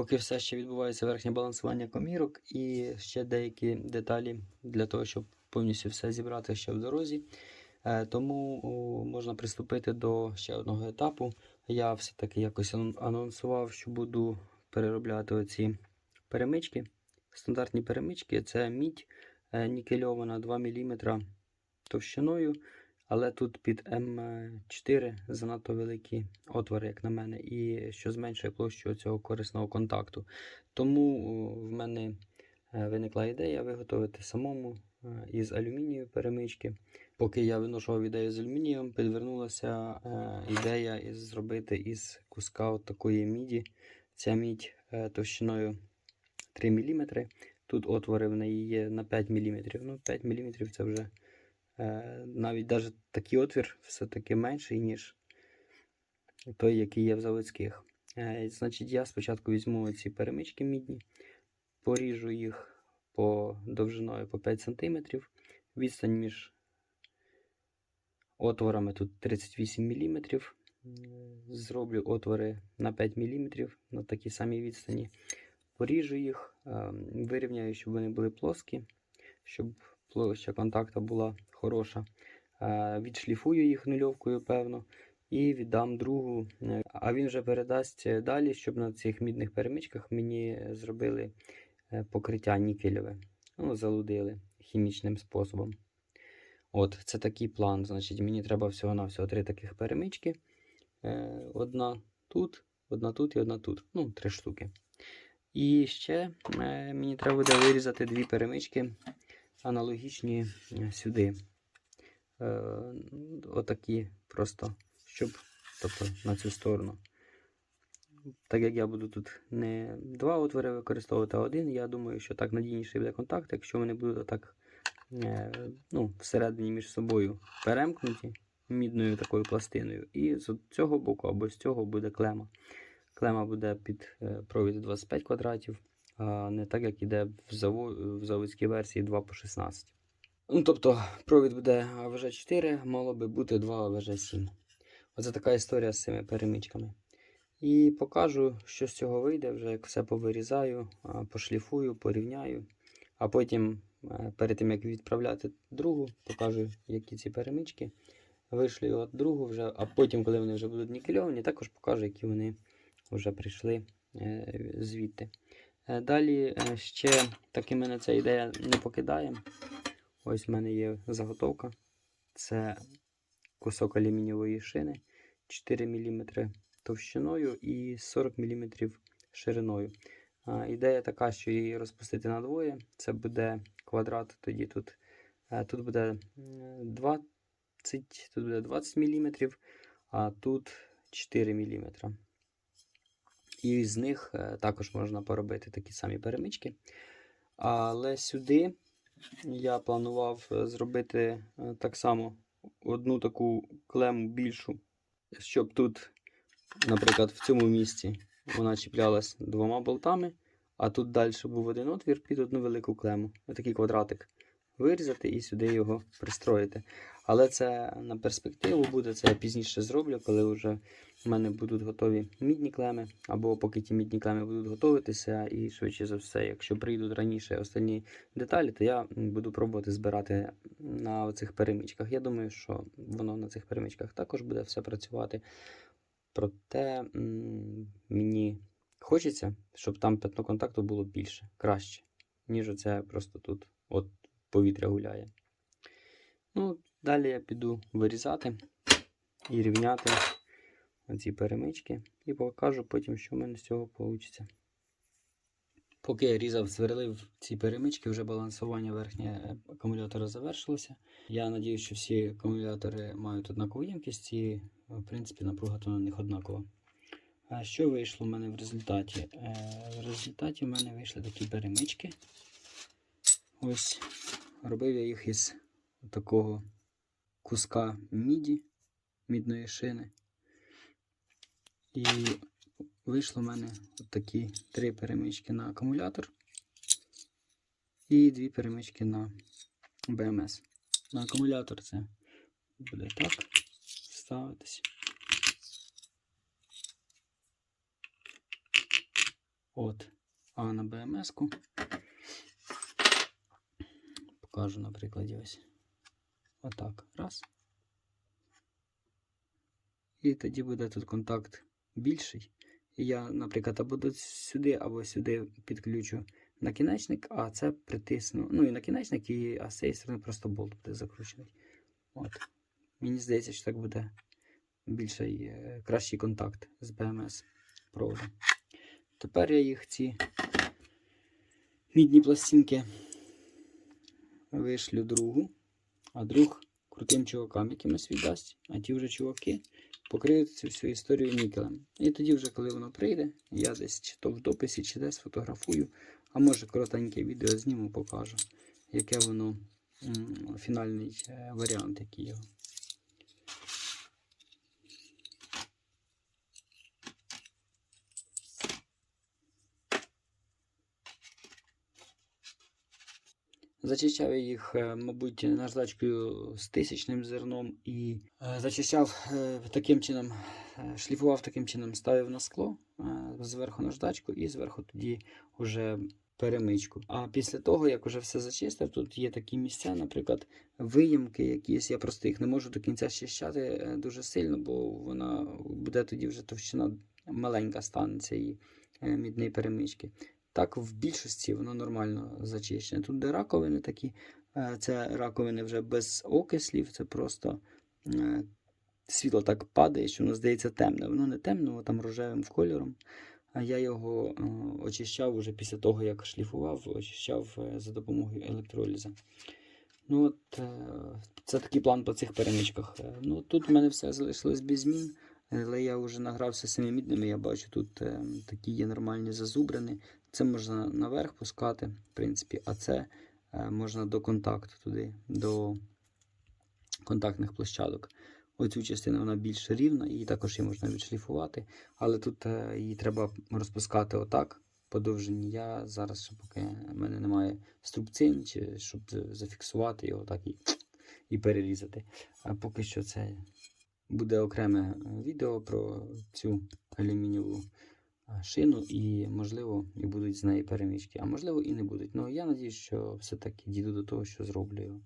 Поки все ще відбувається верхнє балансування комірок і ще деякі деталі для того, щоб повністю все зібрати ще в дорозі. Е, Тому можна приступити до ще одного етапу. Я все-таки якось анонсував, що буду переробляти оці перемички. Стандартні перемички це мідь е, нікельована 2 мм товщиною, але тут під М4 занадто великі отвори, як на мене, і що зменшує площу цього корисного контакту. Тому в мене е, виникла ідея виготовити самому е, із алюмінію перемички. Поки я виношував ідею з алюмінієм, підвернулася е, ідея зробити із куска от такої міді. Ця мідь товщиною 3 мм. Тут отвори в неї є на 5 мм. Ну, 5 мм це вже навіть навіть такий отвір все-таки менший, ніж той, який є в заводських. Е, значить, я спочатку візьму ці перемички мідні, поріжу їх по довжиною по 5 см. Відстань між отворами тут 38 мм. Зроблю отвори на 5 мм на такій самій відстані. Поріжу їх, е, вирівняю, щоб вони були плоскі, щоб площа контакту була хороша. Е, Відшліфую їх нульовкою, певно, і віддам другу. Е, А він вже передасть далі, щоб на цих мідних перемичках мені зробили е, покриття нікельове. Ну, залудили хімічним способом. От, це такий план. Значить, мені треба всього-навсього три таких перемички. Одна тут, одна тут і одна тут. Ну, три штуки. І ще мені треба буде вирізати дві перемички аналогічні е, сюди. Е, отакі просто, щоб тобто, на цю сторону. Так як я буду тут не два отвори використовувати, а один, я думаю, що так надійніший буде контакт, якщо вони будуть отак е, ну, всередині між собою перемкнуті мідною такою пластиною. І з цього боку або з цього буде клема. Клема буде під провід 25 квадратів, не так, як іде в, в заводській версії 2 по 16. Ну, тобто провід буде АВЖ4, мало би бути 2 АВЖ7. Оце така історія з цими перемичками. І покажу, що з цього вийде, вже як все повирізаю, пошліфую, порівняю. А потім, е, перед тим як відправляти другу, покажу, які ці перемички. Вишлю от другу вже, а потім, коли вони вже будуть нікельовані, також покажу, які вони вже прийшли е, звідти. Е, Далі е, ще таки мене ця ідея не покидає. Ось в мене є заготовка. Це кусок алюмінієвої шини 4 мм товщиною і 40 мм шириною. Ідея така, що її розпустити на двоє. Це буде квадрат, тоді тут, е, тут буде 20, тут буде 20 мм, а тут 4 мм. І з них е, також можна поробити такі самі перемички. Але сюди я планував е, зробити е, так само одну таку клему більшу, щоб тут, наприклад, в цьому місці вона чіплялась двома болтами, а тут далі був один отвір під одну велику клему. Отакий квадратик вирізати і сюди його пристроїти. Але це на перспективу буде, це я пізніше зроблю, коли вже в мене будуть готові мідні клеми, або поки ті мідні клеми будуть готуватися, і швидше за все, якщо прийдуть раніше останні деталі, то я буду пробувати збирати на цих перемичках. Я думаю, що воно на цих перемичках також буде все працювати. Проте мені хочеться, щоб там пятно контакту було більше, краще, ніж оце просто тут от повітря гуляє. Ну, далі я піду вирізати і рівняти оці перемички і покажу потім, що в мене з цього вийде. Поки я різав, сверлив ці перемички, вже балансування верхнє акумулятора завершилося. Я сподіваюся, що всі акумулятори мають однакову ємкість і, в принципі, напруга то на них однакова. А що вийшло в мене в результаті? Е, В результаті в мене вийшли такі перемички. Ось робив я їх із такого куска міді, мідної шини. І вийшло в мене такі три перемички на акумулятор і дві перемички на БМС. На акумулятор це буде так ставитись. От. А на БМС-ку покажу на прикладі ось. Отак. Раз. І тоді буде тут контакт більший. І я, наприклад, або сюди, або сюди підключу накінечник, а це притисну. Ну і накінечник, і а з цієї сторони просто болт буде закручений. От. Мені здається, що так буде більший, е, кращий контакт з BMS проводом. Тепер я їх ці мідні пластинки вишлю другу, а друг крутим чувакам якимось віддасть, а ті вже чуваки покриють цю всю історію нікелем. І тоді, вже, коли воно прийде, я десь чи то в дописі, чи десь фотографую, а може коротеньке відео зніму, покажу, яке воно фінальний е, варіант, який його. Зачищав їх, е, мабуть, наждачкою з тисячним зерном і е, зачищав е, таким чином, шліфував таким чином, ставив на скло зверху наждачку і зверху тоді вже перемичку. А після того, як вже все зачистив, тут є такі місця, наприклад, виїмки якісь. Я просто їх не можу до кінця щищати дуже сильно, бо вона буде тоді вже товщина маленька стане цієї е, мідної перемички. Так, в більшості воно нормально зачищене. Тут де раковини такі, е, це раковини вже без окислів, це просто е, світло так падає, що воно здається темне. Воно не темне, воно там рожевим кольором. А я його е, очищав уже після того, як шліфував, очищав за допомогою електроліза. Ну от, це такий план по цих перемичках. Ну, тут в мене все залишилось без змін. Але я вже награвся з цими мідними, я бачу, тут е, такі є нормальні зазубрини. Це можна наверх пускати, в принципі, а це е, можна до контакту туди, до контактних площадок. Оцю частину вона більш рівна, її також її можна відшліфувати, але тут е, її треба розпускати отак по довжині. Я зараз, ще поки в мене немає струбцин, чи щоб зафіксувати його так і, і перерізати. А поки що це буде окреме е, відео про цю алюмінієву шину, і, можливо, і будуть з неї перемічки, а можливо, і не будуть. Ну, я надію, що все-таки дійду до того, що зроблю його.